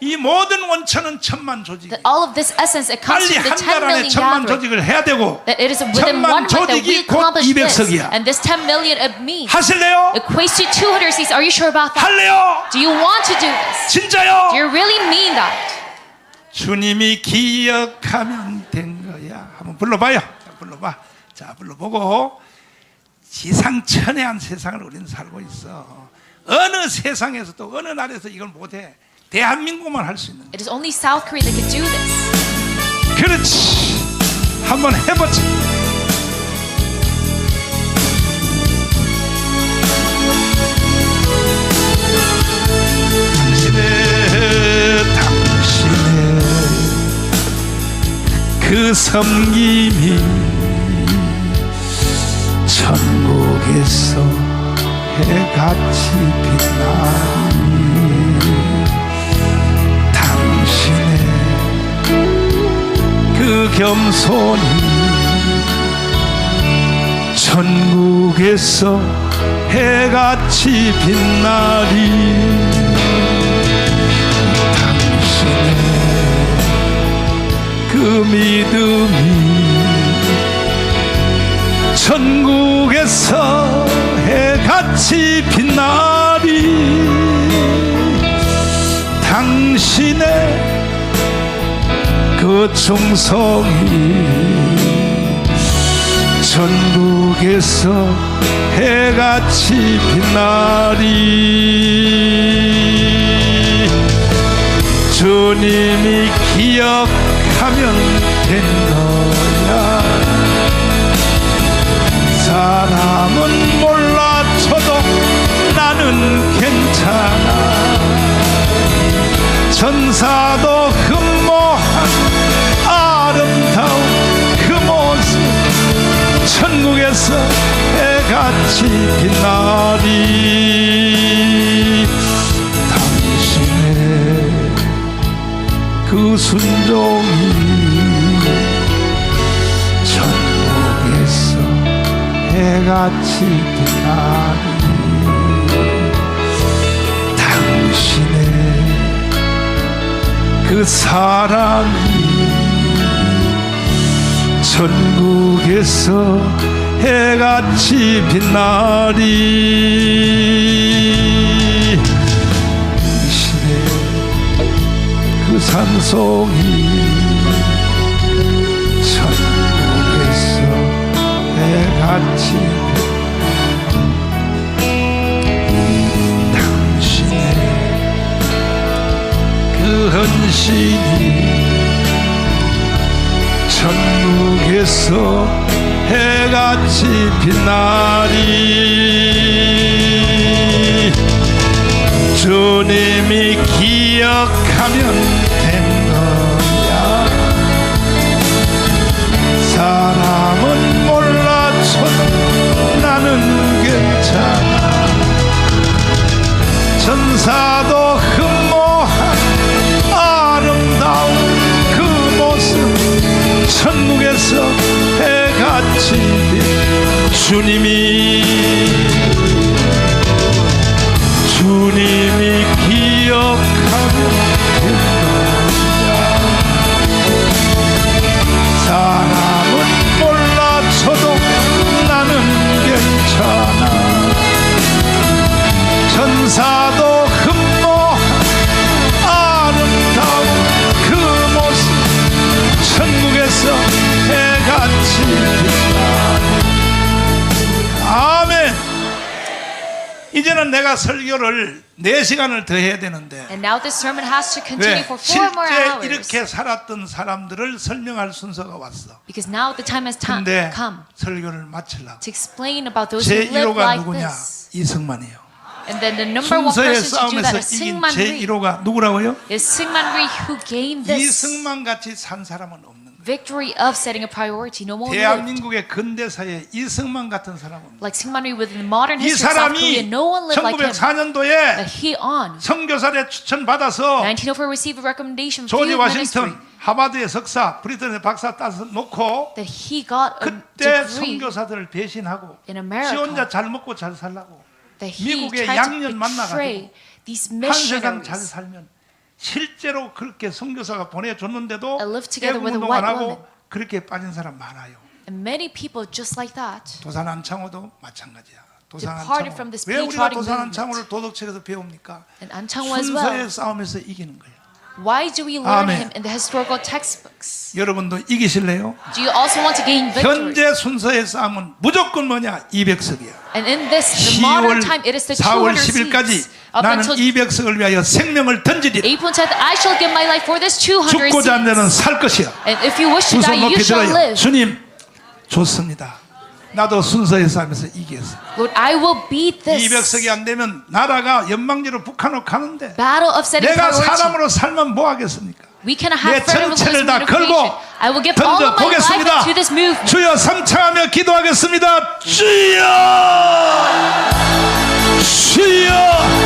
이 모든 원천은 천만 조직. That all of this essence it comes from the 한10달 안에 million 천만. 조직을 해야 되고 That it is within one month that we accomplish this. 200석이야. And this 10 million of me 하실래요? equates to 200 seats. Are you sure about that? 할래요? Do you want to do this? 진짜요? Do you really mean that? 주님이 기억하면 된 거야. 한번 불러봐요. 자, 불러봐. 자, 불러보고 지상천외한 세상을 우리는 살고 있어. 어느 세상에서도 어느 나라에서 이걸 못해. 대한민국만 할 수 있는. It is only South Korea that could do this. 그렇지. 한번 해보자. 당신의 당신의 그 섬김이 천국에서 해같이 빛나니 그 겸손이 천국에서 해같이 빛나리. 그 믿음이 천국에서 해같이 빛 그 충성이 전국에서 해같이 빛나리 주님이 기억하면 된 거야. 사람은 몰라쳐도 나는 괜찮아. 천사도 흠 천국에서 해같이 빛나리 당신의 그 순종이 천국에서 해같이 빛나리 당신의 그 사랑이 천국에서 해같이 빛나리 당신의 그 산송이 천국에서 해같이 당신의 그 헌신이 천국에서 해같이 빛나리. 주님이 기억하면 된 거야. 사람은 몰라쳐도 나는 괜찮아. 천사 해같이 주님이 이제는 내가 설교를 4시간을 더 해야 되는데 And now this sermon has to continue 왜? for four more 실제 hours. 이렇게 살았던 사람들을 설명할 순서가 왔어 Because now the time has time, 근데 come 설교를 마치려고 to explain about those who 제 live 1호가 like 누구냐 this. 이승만이에요 And then the number one 순서의 person to do that 싸움에서 is 이긴 Syngman 제 Rhee. 1호가 누구라고요? Is Syngman Rhee who gained this 이승만 같이 산 사람은 없는 victory of setting a priority. No lived 대한민국의 근대사에 이승만 같은 사람은 like Rhee within modern 이 history of South Korea. No one lived like him. 1904년도에 That he on 선교사를 추천받아서 1904 received a recommendation 조지 from ministry 워싱턴 하버드의 석사 브리튼의 박사 따서 놓고 that he got a 그때 선교사들을 배신하고 in 지 America. 혼자 잘 먹고 잘 살라고 that he 미국의 tried 양년 만나가지고 한 세상 잘 살면 실제로 그렇게 선교사가 보내줬는데도 애국 운동 안 하고. 그렇게 빠진 사람 많아요. And many people just like that. 도산 안창호도 마찬가지야. 도산 안창호. 왜 우리가 도산. 안창호를 도덕책에서 배웁니까? 순서의 well. 싸움에서 이기는 거예요. Why do we learn 아멘. him in the historical textbooks? 여러분도 이기실래요? Do you also want to gain victory? 현재 순서의 싸움은 무조건 뭐냐? 200석이야. And in this the modern 10월 time, it is the 4월 200 10일까지 seats. Up 나는 until 200석을 위하여 생명을 던지리라. April 10th, I shall give my life for this 200 죽고자 한 자는 seats. 살 것이야. And if you wish to 두손 die, you 높이 shall 들어요. live. 주님 좋습니다. 나도 순서의 싸움에서 이기겠어. Lord, I will beat this 200석이 안 되면 나라가 연방제로 북한으로 가는데 battle of setting 내가 priority. 사람으로 살면 뭐 하겠습니까? We cannot 내 have freedom of 전체를 다 걸고 I will give all of my life 보겠습니다. into this movement. 주여 삼창하며 기도하겠습니다. 주여, 주여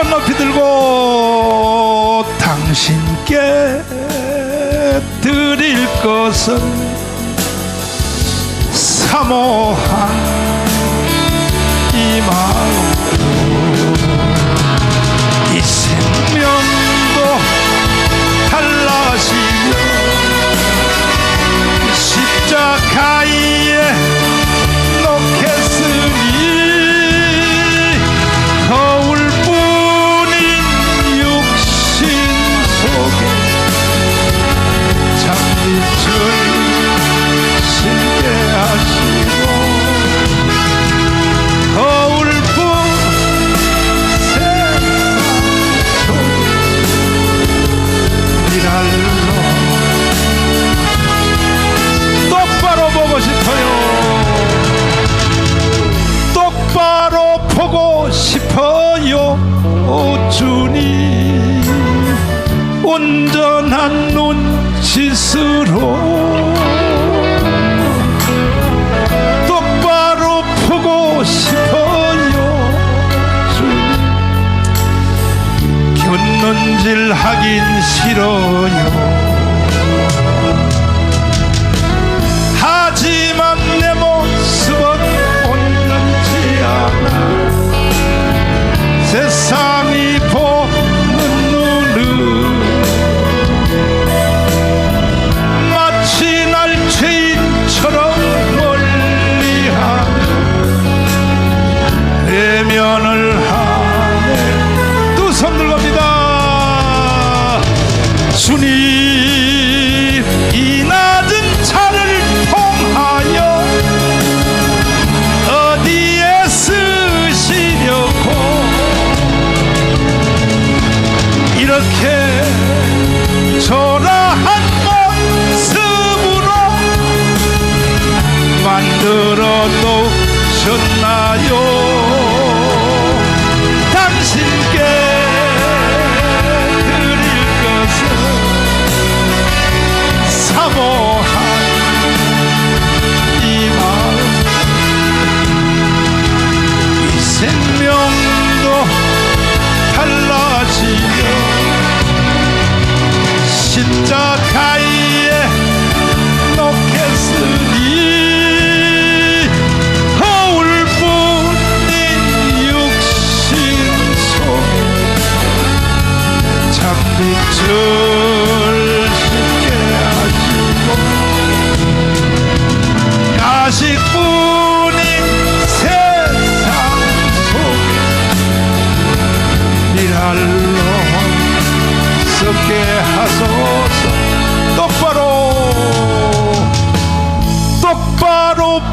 손 높이 들고 당신께 드릴 것은 사모한 이 마음 이 생명도 달라지며 십자가에 온 주님 이 낮은 차를 통하여 어디에 쓰시려고? 이렇게 초라한 모습으로 만들어 놓으셨나요?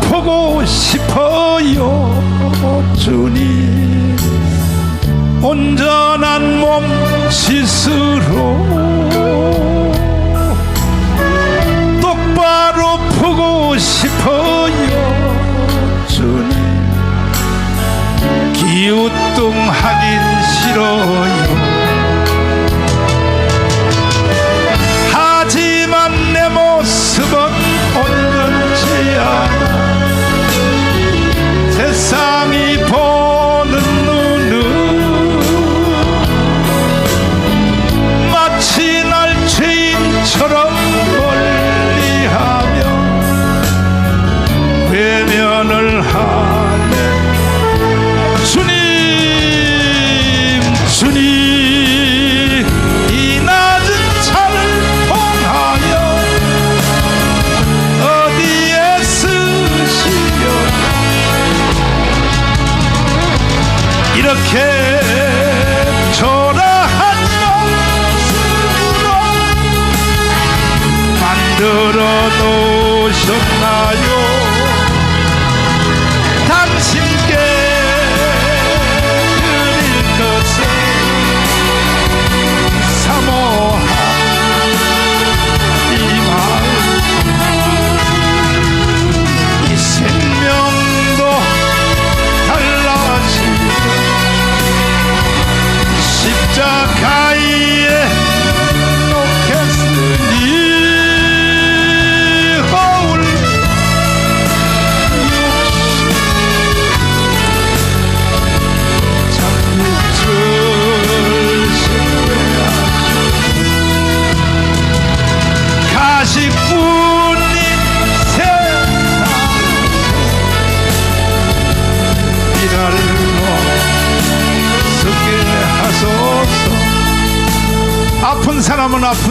보고 싶어요 주님. 온전한 몸 스스로 똑바로 보고 싶어요 주님. 기우뚱하긴 싫어요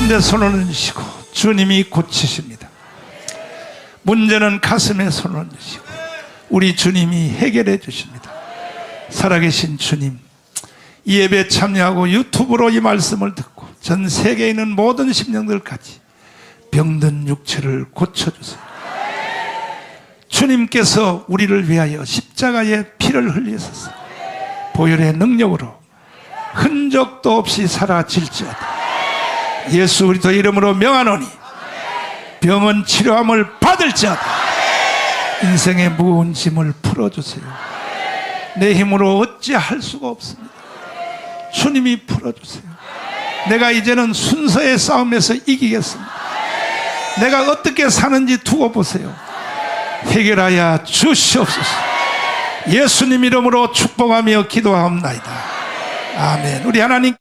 아픈데 손을 얹으시고 주님이 고치십니다 문제는 가슴에 손을 얹으시고 우리 주님이 해결해 주십니다 살아계신 주님 이 예배 참여하고 유튜브로 이 말씀을 듣고 전 세계에 있는 모든 심령들까지 병든 육체를 고쳐주세요. 주님께서 우리를 위하여 십자가에 피를 흘리셨어. 보혈의 능력으로 흔적도 없이 사라질지어다. 예수 그리스도 이름으로 명하노니 병은 치료함을 받을지어다. 인생의 무거운 짐을 풀어주세요. 내 힘으로 어찌 할 수가 없습니다. 주님이 풀어주세요. 내가 이제는 순서의 싸움에서 이기겠습니다. 내가 어떻게 사는지 두고 보세요. 해결하여 주시옵소서. 예수님 이름으로 축복하며 기도하옵나이다. 아멘. 우리 하나님.